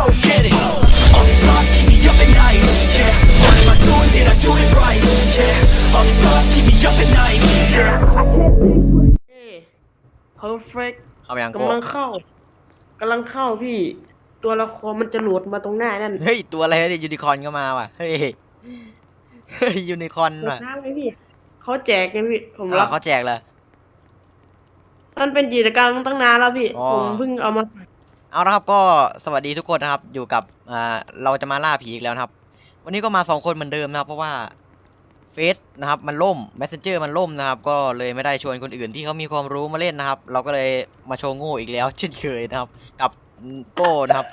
go get it. All these thoughts keep me up at night. Yeah, what am I doing? Did I do it right? Yeah, all these thoughts keep me up at night. Yeah. เพอร์เฟกเข้าไปยังโก้กำลังเข้ากำลังเข้าพี่ ตัวละครมันจะโหลดมาตรงหน้านั่นเฮ้ย ตัวอะไรเนี่ยยูนิคอร์นก็มาว่ะ เฮ้ยเฮ้ยยูนิคอร์นโหลดว่ะน้ำไหมพี่เขาแจกกันพี่ ผมอ่ารับเขาแจกเลย มันเป็นกิจกรรมตั้งนานแล้วพี่ อ๋อ ผมเพิ่งเอามา เอาละครับก็สวัสดีทุกคนนะครับ อยู่กับอ่าเราจะมาล่าผีอีกแล้วนะครับ วันนี้ก็มาสองคนเหมือนเดิมนะครับ เพราะว่าเฟซนะครับ มันล่ม messenger มันล่มนะครับ ก็เลยไม่ได้ชวนคนอื่นที่เขามีความรู้มาเล่นนะครับ เราก็เลยมาโชว์โง่อีกแล้วเช่นเคยนะครับ กับโก้นะครับ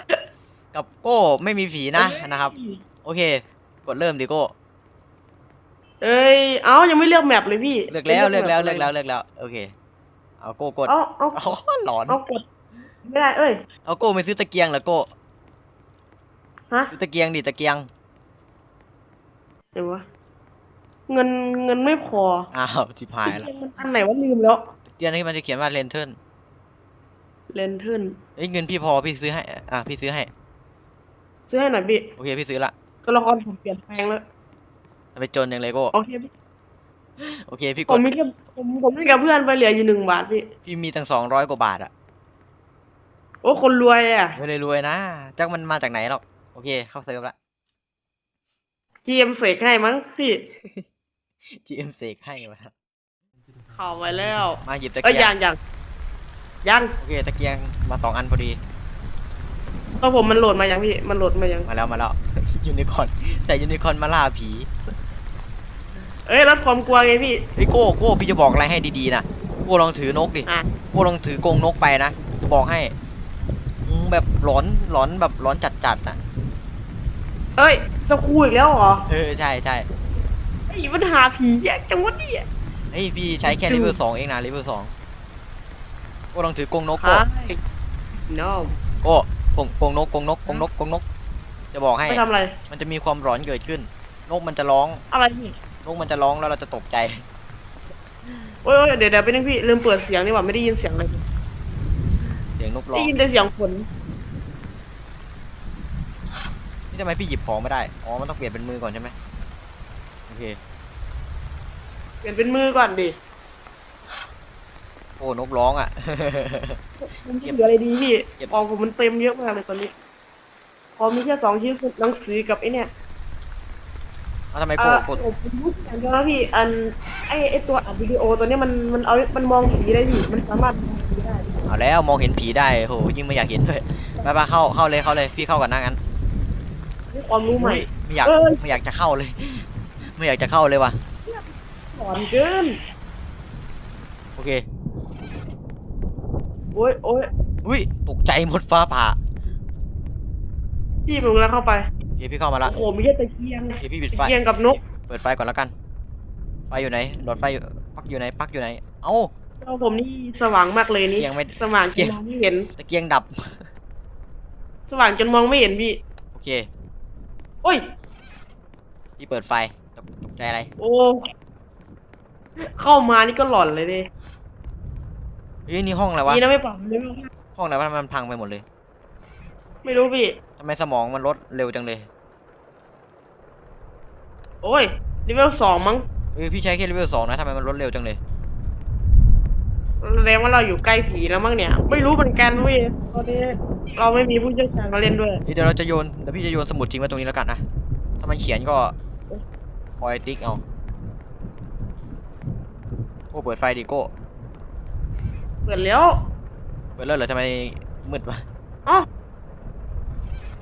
กับโก้ไม่มีผีนะนะครับ โอเค กดเริ่มดิโก้เอ้ย เอ้ายังไม่เลือกแมปเลยพี่ เลือกแล้วไม่เลือกแล้วมปเลือกแล้วเลือกแล้ว โอเค เอาโก้กด เอาเอาเอาหลอนเอากด ไม่ได้เอ้ย เอาโก้ไม่ซื้อตะเกียงเหรอโก้ฮะซื้อตะเกียงดิตะเกียงเดี๋ยววะเงินเงินไม่พออ้าวจิบหายละมันอันไหนวะลืมแล้วตะเกียงนี่มันจะเขียนว่าเลนเทิร์นเลนเทิร์นเอ้ยเงินพี่พอพี่ซื้อให้อะพี่ซื้อให้ ซื้อให้หน่อยพี่โอเคพี่ซื้อละตัวละครผมเปลี่ยนแปลงแล้วจะไปจนอย่างไรโก้โอเคพี่โอเคพี่ผกมดมีแค่ผมผมเล่นกับเพื่อนไปเหลืออยู่หนึ่งบาทพี่พี่มีตั้งสองร้อยกว่าบาทอะ โอ้คนรวยอะ ไม่ได้รวยนะจักมันมาจากไหนหรอก โอเค เข้าเซิร์ฟละ GM เสกให้มั้งพี่ GM เสกให้มาเข้าไปแล้วมาหยิบตะเอ้ยเกียยังงยังยังโอเคตะเกียงมาสองอันพอดี ก็ผมมันโหลดมายังพี่ มันโหลดมายัง มาแล้วมาแล้ว ยูนิคอร์นแต่ยูนิคอร์นมาล่าผีเอ้ยลดความกลัวไงพี่เฮ้ยโก้โก้พี่จะบอกอะไรให้ดีๆนะโก้ลองถือนกดิอะ โก้ลองถือกรงนกไปนะจะบอกให้อืม แบบหลอนหลอนแบบหลอนจัดๆนะเอ้ยสกครูอีกแล้วเหรอเออใช่ใช่ไอ้ยมันหาผีแยกจังวะเนี่ยเฮ้ยพี่ใช้แค่ดูเลเวลสองเองนะเลเวลสองโก้ลองถือกรงนกฮะโก้ no โก้กรงกรงนกกรงนกกรงนกกรงนก จะบอกให้ไม่ทำอะไร มันจะมีความหลอนเกิดขึ้น นกมันจะร้อง อะไรพี่นกมันจะร้องแล้วเราจะตกใจ โอ้ยโอ้ยเดี๋ยวเดี๋ยวไปนึงพี่ลืมเปิดเสียงนี่หว่าไม่ได้ยินเสียงเลย เสียงนกร้ได้องยินแต่เสียงฝนนี่ทำไมพี่หยิบของไม่ได้ อ๋อ มันต้องเปลี่ยนเป็นมือก่อนใช่ไหมโอเค เปลี่ยนเป็นมือก่อนดิโอ้ นกร้องอะ มันจะเหลืออะไรดีพี่เก็บ กองผมมันเต็มเยอะมากเลยตอนนี้พอมีแค่สองชิ้นหนังสือกับไอ้เนี่ยเอาทำไมเอโกอดผมรู้อย่างเดียวนะพี่อันไอ้ไอ้ตัวอัดวิดีโอตัวเนี้ยมันมันเอามันมองผีได้พี่มันสามารถมองผีได้ เอาแล้วมองเห็นผีได้โหยิ่งไม่อยากเห็นด้วยไปไปเข้าเข้าเลยเข้าเลยพี่เข้ากันนะงั้นนี่ความรู้ใหม่อุ๊ยไม่อยากเอ้ยไม่อยากจะเข้าเลย ไม่อยากจะเข้าเลยว่ะสอนเกินโอเคโอ้ยโอ้ยอุ้ยตกใจหมดฟ้าผ่าพี่ผมกำลังเข้าไปโอเคพี่เข้ามาละโอ้โหมีแค่ตะเกียงโอเคพี่ปิดตะไฟเกียงกับนกเปิดไฟก่อนแล้วกันไฟอยู่ไหนหลอดไฟอยู่ปลั๊กอยู่ไหนปลั๊กอยู่ไหนเอ้า เราผมนี่สว่างมากเลยนี่เกียงไม่ สว่างจเกียนงมองไม่เห็น ตะเกียงดับ สว่างจนมองไม่เห็นพี่ โอเค โอ้ย พี่เปิดไฟตกตกใจอะไร โอ้ เข้ามานี่ก็หลอนเลยดิเฮ้ยนี่ห้องอะไรวะ นี่นะไม่ปรับเลยห้องไหนวะทำไมมันพังไปหมดเลยไม่รู้พี่ ทำไมสมองมันลดเร็วจังเลยโอ้ยเลเวลสองมั้งเฮ้ยพี่ใช้แค่เลเวลสองนะทำไมมันลดเร็วจังเลย แสดงว่าเราอยู่ใกล้ผีแล้วมั้งเนี่ย ไม่รู้เหมือนกันเว้ยตอนนี้เราไม่มีผู้เชี่ยวชาญมาเล่นด้วยเฮ้ยเดี๋ยวเราจะโยนเดี๋ยวพี่จะโยนสมุดทิ้งไว้ตรงนี้แล้วกันนะถ้ามันเขียนก็คอยติ๊กเอาโก้เปิดไฟดิโก้เปิดแล้วเปิดแล้วเหรอทำไมมืดวะอ๋อ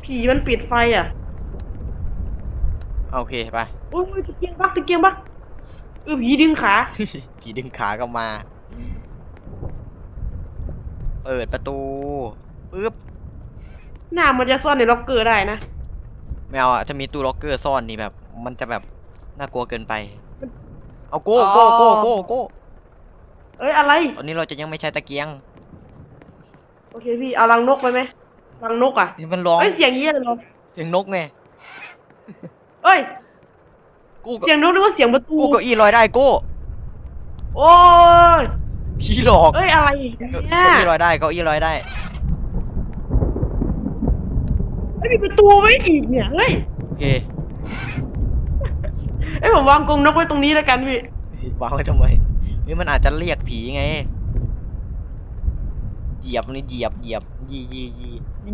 ผีมันปิดไฟอะเอาโอเคไปโอ้ยตะเกียงบักตะเกียงบักเออผีดึงขา ผีดึงขาก็มา เปิดประตูปึ๊บหน้ามันจะซ่อนในล็อกเกอร์ได้นะ ไม่เอาอะถ้ามีตู้ล็อกเกอร์ซ่อนนี่แบบ มันจะแบบน่ากลัวเกินไป เอาโก้อ๋อโก้โก้โก้โก้เอ้ยอะไร ตอนนี้เราจะยังไม่ใช้ตะเกียง โอเคพี่เอารังนกไปไหมรังนกอะนี่มันร้องเอ้ยเสียงเยี่ยเลยเหรอเสียงนกไงเอ้ยกูก็เสียงนกนึกว่าเสียงประตูกูเก้าอี้ลอยได้โก้โอ้ย ผีหลอกเอ้ยอะไรเนี่ยเก้าอี้ลอยได้เก้าอี้ลอยได้ไไม่มีประตูไว้อีกเนี่ยเฮ้ยโอเคไอ้ยผมวางกรงนกไว้ตรงนี้แล้วกันพี่วางไว้ทำไมเฮ้ยมันอาจจะเรียกผีไง เหยียบนี่เหยียบเหยียบยียียี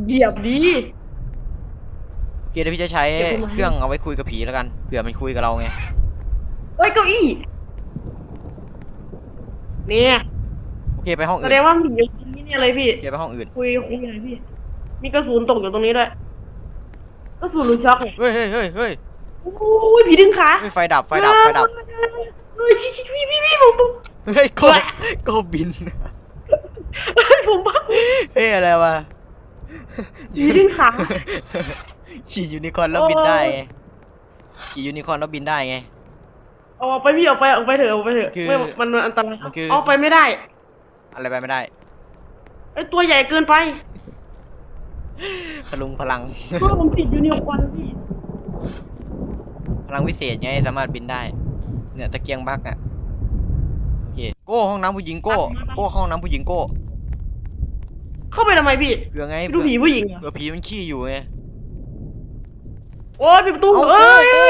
เหยียบดี โอเคเดี๋ยวพี่จะใช้เก็บไว้ไหมเครื่องเอาไว้คุยกับผีแล้วกันเผื่อมันคุยกับเราไง เอ้ยเก้าอี้เนี่ยโอ เคไปห้องแสอื่นดงว่ามันอยู่ตรงนี้เนี่ยเลยพี่โอเคไปห้องอื่นคุยคุยหน่อยพี่ มีกระสุนตกอยู่ตรงนี้ด้วยกระสุนหรือช็อกเนี่ยเฮ้ยเฮ้ยเฮ้ยเฮ้ยโอ้ยผีดึงขาเฮ้ยไฟดับไฟดับไฟดับเฮ้ยชิชิพี่พี่พี่ผมผมเฮ้ยโก็ก็บินเฮ้ยผมบ้าเฮ้ยอะไรวะผีดึงขา ขี่ยูนิคอร์นแล้วบินได้ไงขี่ยูนิคอร์นแล้วบินได้ไงออกไปพี่ออกไปออกไปเถอะออกไปเถอะคือไม่มันมันอันตรายมันคือ ออกไปไม่ได้ อะไรไปไม่ได้ไอ้ตัวใหญ่เกินไปพลุงพลัง ตัวผมติดอยู่ในควันพี่พลังวิเศษไงสามารถบินได้ เนี่ยตะเกียงบักอะโอเคโก้ห้องน้ำผู้หญิงโก้โก้ห้องน้ำผู้หญิงโก้เข้าไปทำไมพี่เผื่อไงไปดูเผื่อผีผู้หญิงเหรอเผื่อผีมันขี้อยู่ไงโอ้ยปิดประตูเอาเอ้ยโอ้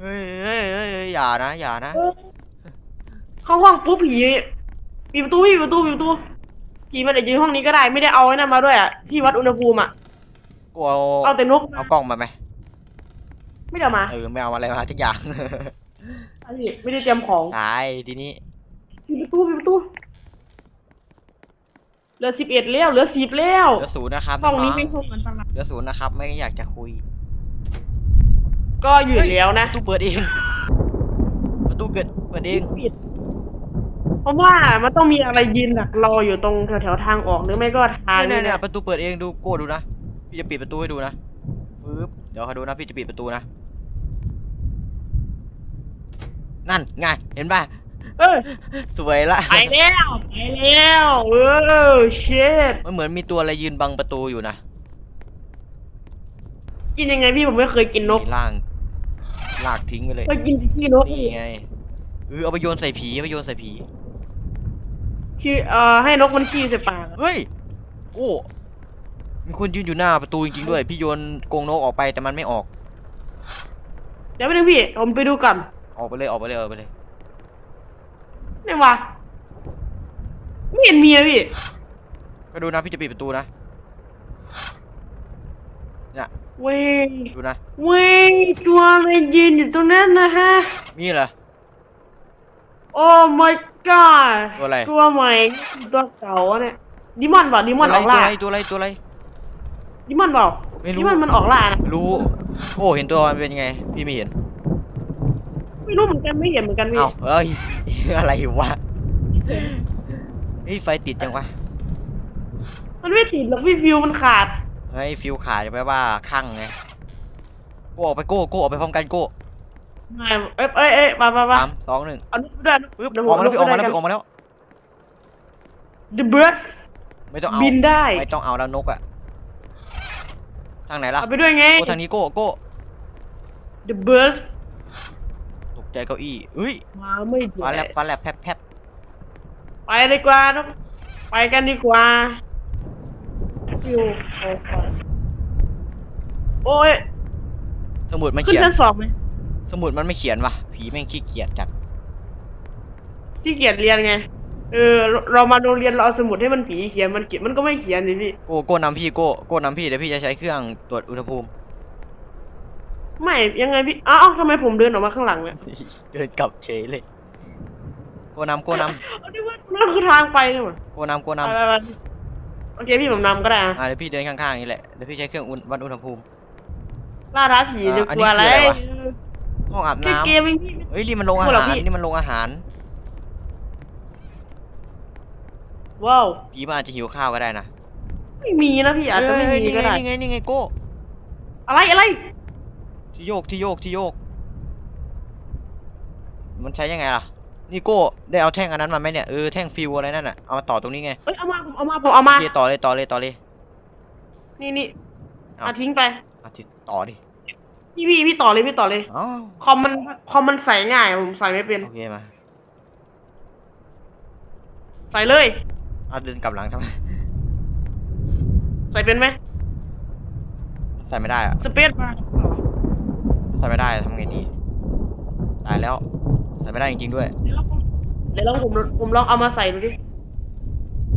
เอ้ยเฮ้ยเฮ้ยเฮ้ยเฮ้ยอย่านะอย่านะเอ้ยเข้าห้องปุ๊บผี ปิดประตูพี่ปิดประตูปิดประตูผีมันอาจจะอยู่ห้องนี้ก็ได้ไม่ได้เอาไอ้นั่นมาด้วยอะที่วัดอุณหภูมิอะกูเอาเอาแต่นกเอากล้องมาไหมไม่ได้เอามาเออไม่เอาอะไรมาทุกอย่างใช่พี่ไม่ได้เตรียมของตายทีนี้ปิดประตูปิดประตูเหลือสิบเอ็ดแล้วเหลือสิบแล้วเหลือศูนย์นะครับห้องนี้น้ไม่องห้องอันตรายๆเหลือศูนย์นะครับ ไม่อยากจะคุย ก็อยู่แล้วนะประตูเปิดเองประตูเกิดเปิดเองปิด เพราะว่ามันต้องมีอะไรยืนดักรออยู่ตรงแถวๆทางออกหรือไม่ก็ทางเนี่ยนี่เนี่ยนะประตูเปิดเองดูโก้ดูนะพี่จะปิดประตูให้ดูนะปึ๊บเดี๋ยวเขาดูนะพี่จะปิดประตูนะนั่นไงเห็นป่ะเอ้ยสวยละไปแล้วไปแล้วเออเชิดมันเหมือนมีตัวอะไรยืนบังประตูอยู่นะกินยังไงพี่ผมไม่เคยกินนกมีล่างลากทิ้งไปเลยเคยกินที่นกนี่ไงเออเอาไปโยนใส่ผีเอาไปโยนใส่ผี ชื่อเอ่อให้นกมันขี้ใส่ปากเฮ้ย โอ้มีคนยืนอยู่หน้าประตูจริงๆด้วย พี่โยนกรงนกออกไปแต่มันไม่ออก เดี๋ยวไปดูพี่ ผมไปดูก่อนออกไปเลยออกไปเลยออกไปเลย นี่วะไม่เห็นมีนะพี่ก็ดูนะพี่จะปิดประตูนะเนี่ยเว้ยดูนะ เว้ยตัวอะไรยืนอยู่ตรงนั้นนะฮะ มีเหรอ โอ้ my god ตัวอะไร ตัวใหม่ตัวเก่าอะเนี่ยดิมอนเปล่าดิมอนออกตัวล่าอะไรตัวอะไรตัวอะไรดิมอนเปล่าไม่รู้ดิมอนมันออกล่านะรู้ โอ้เห็นตัวมันเป็นยังไง พี่ไม่เห็น ไม่รู้เหมือนกันไม่เห็นเหมือนกันพี่เอ้าเอ้ยอะไรวะเฮ้ยไฟติดยังวะมันไม่ติดหรอกพี่ฟิวมันขาดเฮ้ยฟิวขาดแปลว่าข้างไงโก้ออกไปโก้โก้ออกไปพร้อมกันโก้ ไม่เอ้ยเอ้ยเอ้ยมามามาสามสองหนึ่งเอานกด้วยปึ๊บเดี๋ยวออกมาแล้วพี่ออกมาแล้วนพี่ออกมาแล้ว The bird ไม่ต้องเอาบินได้ ไม่ต้องเอาแล้วนกอะทางไหนล่ะเอาไปด้วยไง โก้ทางนี้โก้โก้ The bird ตกใจเก้าอี้เฮ้ยมาไม่ถึงฟ้าแลบฟ้าแลบแพบแพบไปดีกว่าเนอะไปกันดีกว่าฟิวโอ้ยโอ้ย สมุดมันขึ้นเขียนชั้นสองไหม สมุดมันไม่เขียนว่ะผีแม่งขี้เกียจจัดที่เกียจเรียนไง เออเราเรามาโรงเรียนเราเอาสมุดให้มันผีเขียนมันเขียนมันก็ไม่เขียนสิพี่โก้โก้นำพี่โก้โก้นำพี่เดี๋ยวพี่จะใช้เครื่องตรวจอุณหภูมิ ไม่ยังไงพี่อ้าวทำไมผมเดินออกมาข้างหลังเนี่ยเดินกลับเฉยเลย โก้นำโก้นเอาดิว่านั่นคือทางไปนี่หว่าำโก้นำโก้ไปนำไปไปโอเคพี่ผมนำก็ได้อะอ่าเดี๋ยวพี่เดินข้างๆนี่แหละเดี๋ยวพี่ใช้เครื่องอุณวัดอุณหภูมิล่าท้าผีอ่าดีอันกนี้ว่าอะไรคืออะไรวะ ห้องอาบแค่น้เกมเองพี่ำเฮ้ยนี่มันโรงอาพูดเหรอหารพี่นี่มันโรงอาหารว้าวผีมันอาจจะหิวข้าวก็ได้นะไม่มีนะพี่อาจจะไม่เฮ้ยมีนี่ก็ไงได้นี่ไงนี่ไงโก้อะไรอะไรที่โยกที่โยกที่โยก มันใช้ยังไงล่ะ นี่โก้ได้เอาแท่งอันนั้นมาไหมเนี่ยเออแท่งฟิวอะไรนั่นน่ะเอามาต่อตรงนี้ไงเอ้ยเอามาผมเอามาผมเอาโอมาเคต่อเลยต่อเลยต่อเลย นี่นี่เอาเอาทิ้งไปเอาทิต่อดิ พี่พี่พี่ต่อเลยพี่ต่อเลย อ๋อคอมมันคอมมันใส่ง่ายผมใส่ไม่เป็นโอเคมาใส่เลย เอาเดินกลับหลังทำไมใส่เป็นไหมใส่ไม่ได้อะสเปซมาใส่ไม่ได้ทำไงดีตายแล้วใส่ไม่ได้จริงๆด้วยเดี๋ยวลองเดี๋ยวลองผมผมลองเอามาใส่ดูดิ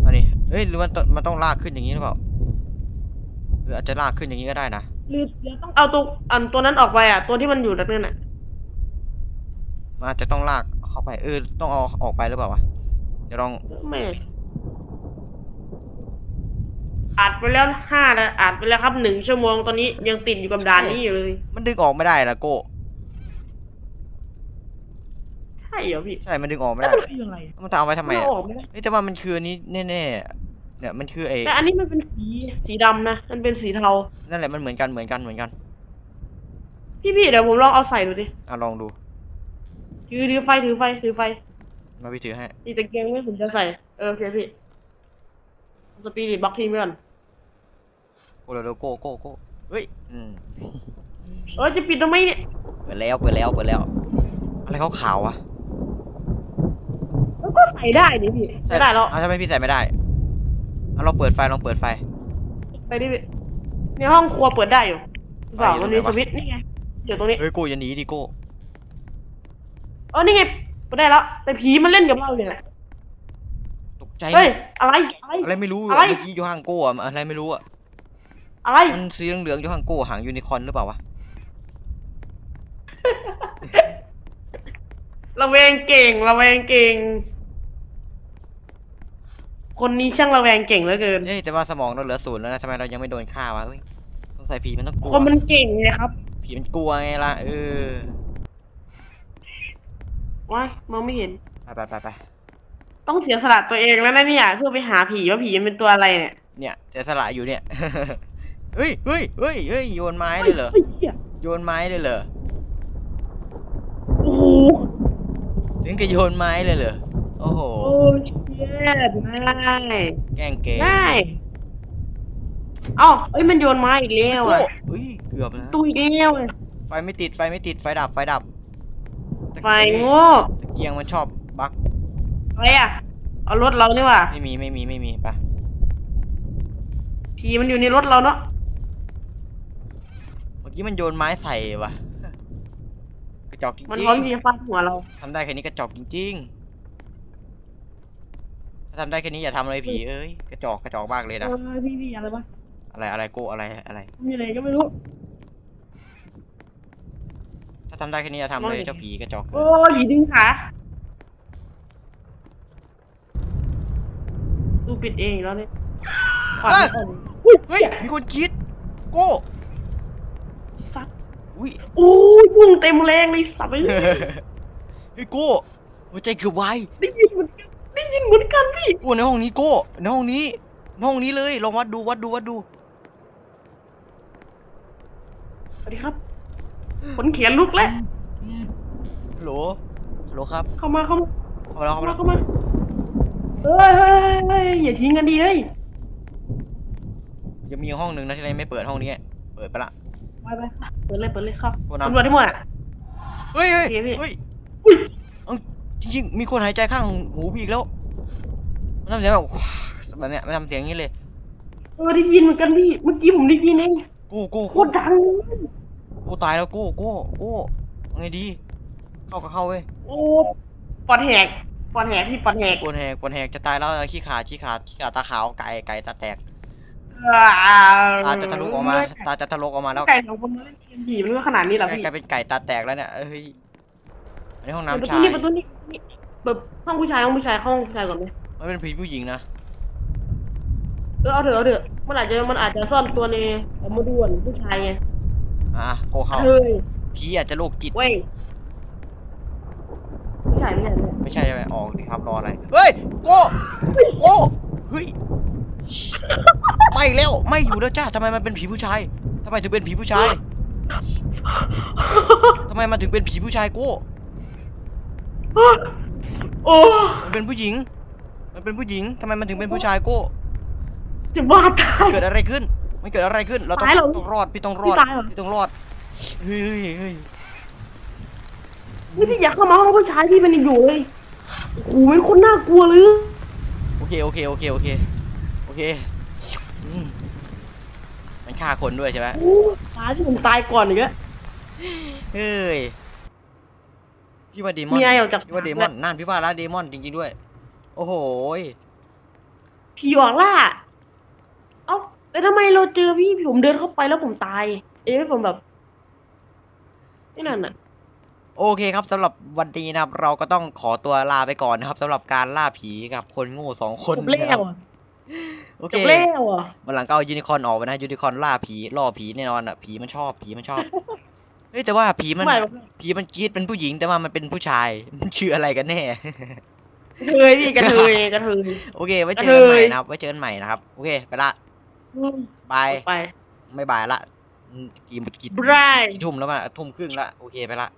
อันนี้เฮ้ยหรือมันต้องมันต้องลากขึ้นอย่างนี้หรือเปล่าหรืออาจจะลากขึ้นอย่างนี้ก็ได้นะ หรือเดี๋ยวต้องเอาตัวอันตัวนั้นออกไปอะ ตัวที่มันอยู่ตรงนั้นอะมันอาจจะต้องลากเข้าไป เออ ต้องเอาออกไปหรือเปล่าวะ เดี๋ยวลอง ไม่อัดไปแล้วห้านะอัดไปแล้วครับหนึ่งชั่วโมงตอนนี้ยังติดอยู่กับด่านนี้อยู่เลยมันดึงออกไม่ได้ละโก้ ใช่เหรอพี่ใช่ มันดึงออกไม่แล้วได้ มันคืออะไรมันจะเอาไว้ทำไมมันอะเอาออกไม่ได้เฮ้ยแต่ว่ามันคืออันนี้แน่ๆ เนี่ยมันคือไอ้แต่อันนี้มันเป็นสีสีดำนะมันเป็นสีเทา นั่นแหละมันเหมือนกันเหมือนกันเหมือนกันพี่พี่เดี๋ยวผมลองเอาใส่ดูดิอะลองดูถือถือไฟถือไฟถือไฟมาพี่ถือให้นี่ตะเกียงนี่ผมจะใส่เออโอเคพี่สปีดบล็อกทิ้งไว้ก่อนโก้เร็วๆโก้โก้โก้เฮ้ยอืมเออจะปิดทำไมเนี่ยเปิดแล้วเปิดแล้วเปิดแล้ว อะไรขาวๆวะแล้วก็ใส่ได้นี่พี่ใส่ได้แล้วอะทำไมพี่ใส่ไม่ได้ อะลองเปิดไฟลองเปิดไฟ ไปดิพี่ในห้องครัวเปิดได้อยู่หรือเปล่าไปอยู่มันมีไหนสวะ วิตช์นี่ไงเดี๋ยวตรงนี้เฮ้ยโก้อย่าหนีดิโก้เออนี่ไงเปิดได้แล้ว แต่ผีมันเล่นกับเราเนี่ยแหละตกใจเฮ้ยอะไรอะไร อะไรไม่รู้อะไร เมื่อกี้อยู่ห่างโก้อะอะไรไม่รู้อะอะไร มันสีเหลืองๆอยู่ห่างโก้หางยูนิคอร์นหรือเปล่าวะระแวงเก่งระแวงเก่ง คนนี้ช่างระแวงเก่งเหลือเกินเฮ้ยแต่ว่าสมองเราเหลือศูนย์แล้วนะทำไมเรายังไม่โดนฆ่าวะเฮ้ยสงสัยผีมันต้องกลัวคนมันเก่งไงครับผีมันกลัวไงล่ะเออว้ายมองไม่เห็น ไปไปไปไปต้องเสียสละตัวเองแล้วนะเนี่ยเพื่อไปหาผีว่าผีมันเป็นตัวอะไรเนี่ยเนี่ยเสียสละอยู่เนี่ย เฮ้ยเฮ้ยเฮ้ยเฮ้ยโยนไม้เลยเหรอฮ้หี้ยโยนไม้เลยเหรอโอ้โหถึงกับโยนไม้เลยเหรอโอ้โห โอ้เชี่ยได้แกล้งเก๋ได้เอ้าเอ้ยมันโยนไม้อีกแล้วโอ้อะเฮ้ยเกือบแล้วตู้อีกแล้วเลยไฟไม่ติดไฟไม่ติดไฟดับไฟดับไฟโง่ตะเกียงมันชอบบั๊กอะไรอะเอารถเรานี่ว่ะไม่มีไม่มีไม่มีไปผีมันอยู่ในรถเราเนาะเมื่อกี้มันโยนไม้ใส่ว่ะกระจอกจริงมันพร้อมที่จะฟาดหัวเราๆทำได้แค่นี้กระจอกจริงๆ ถ้าทำได้แค่นี้อย่าทำอะไรผีเอ้ยกระจอกกระจอกมากเลยเอนะอพี่พี่อะไรวะอะไรอะไรโกอะไรอะไร มีอะไรก็ไม่รู้ ถ้าทำได้แค่นี้อย่าทำเลยมองเห็นเจ้าผีกระจอกโอ้ยผีดึงขาดูปิดเองอีกแล้วเนี่ยขวัญอ่อนเฮ้ยมีคนคิดโก้สัตว์อุ้ยโอ้ยยุ่งเต็มแรงเลยสัตว์เลยเฮ้ยโก้หัวใจเกือบวายได้ยินเหมือนกัน ได้ยินเหมือนกันพี่โก้ในห้องนี้โก้ในห้องนี้ในห้องนี้เลยลองวัดดูวัดดูวัดดู สวัสดีครับขนเขียนลุกแล้วฮัลโหลฮัลโหลครับ เข้ามาเข้ามาเข้ามาแล้วเข้าเข้ามาแล้วมาเข้ามาเฮ้ยเฮ้ยเฮ้ยอย่าทิ้งกันดีเลยยังมีห้องหนึ่งนะที่เราไม่เปิดห้องนี้ เปิดไปละ ไปไปเปิดเลยเปิดเลยครับโทษนะตำรวจที่หมดอะ เฮ้ยเฮ้ยโอเคพี่เฮ้ย อุ้ย เอ้าจริงๆมีคนหายใจข้างหูพี่อีกแล้วมันทำเสียงแบบแบบเนี้ยมันทำเสียงอย่างนี้เลย เออได้ยินเหมือนกันพี่เมื่อกี้ผมได้ยินเองกูกูโคกูตรดังเลยกูตายแล้วกูกูกูเอาไงดี เข้าก็เข้าเว้ยโอ้ปอดแหกปอดแหกพี่ปอดแหกปวดแหกปวดแหกจะตายแล้วขี้ขาดขี้ขาดขี้ขาดตาขาวไก่ไก่ตาแตกตาจะทะลุออกมา ตาจะทะลุออกมาแล้วไก่สองคนมาเล่นเกมผีมันก็ขนาดนี้เหรอพี่กลายเป็นไก่ตาแตกแล้วเนี่ยเอ้ย อันนี้ห้องน้ำประตูชายนี้ประตูนี้นี่แบบห้องผู้ชายห้องผู้ชายเข้าห้องผู้ชายก่อนไหมมันเป็นผีผู้หญิงนะเออเอาเถอะเอาเถอะมันอาจจะมันอาจจะซ่อนตัวในเอามาด่วนผู้ชายไงอะโกเข้าเฮ้ยผีอาจจะโรคจิต เว้ยผู้ชายไม่ใช่เนี่ยไม่ใช่ใช่ไหมออกดิครับรออะไร เฮ้ยโกโกเฮ้ยไม่แล้วไม่อยู่แล้วจ้าทำไมมันเป็นผีผู้ชายทำไมถึงเป็นผีผู้ชายทำไมมันถึงเป็นผีผู้ชายโก้ โอ้มันเป็นผู้หญิง มันเป็นผู้หญิงทำไมมันถึงเป็นผู้ชายโก้ จะบ้าตาย เกิดอะไรขึ้น มันเกิดอะไรขึ้น เราต้องตายเหรอต้องรอด พี่ต้องรอด พี่ตายเหรอ พี่ต้องรอด เฮ้ยเฮ้ยเฮ้ยนี่พี่อยากเข้ามาห้องผู้ชายพี่มันยังอยู่เลยโอ้โหมันคนน่ากลัวเลยโอเค โอเค โอเค โอเค โอเคอืมมันฆ่าคนด้วยใช่ไหมอู้ตายที่ผมตายก่อนอีกแล้วเฮ้ย พี่ว่าเดมอนมีไอออกจากพี่ว่าเดมอนนั่นพี่ว่าละเดมอนจริงๆด้วย โอ้โหยผีออกล่า เอ้าแล้วทำไมเราเจอพี่ผมเดินเข้าไปแล้วผมตาย เอ๊ะผมแบบนี่นั่นน่ะโอเคครับสำหรับวันนี้นะครับ เราก็ต้องขอตัวลาไปก่อนนะครับสำหรับการล่าผีกับคนโง่สองคนจบแล้นะครับวอะโอจเคบแล้วอะวันหลังก็เอายูนิคอร์นออกไปนะยูนิคอร์นล่าผีล่อผีแน่นอนอะผีมันชอบผีมันชอบเฮ้ยแต่ว่าผีมันไม่ผีมันกรีดเป็นผู้หญิงแต่ว่ามันเป็นผู้ชาย มันชื่ออะไรกันแน่ กระเทยพี่กระเทยกระเทย โอเค ไว้เจอกันใหม่กระเทยนะครับไว้เจอกันใหม่นะครับ โอเค ไปละอืมบายไป ไม่บายละอืมกี่กี่ไบรกี่ทุ่มแล้วมาทุ่มครึ่งละ โอเคไปละ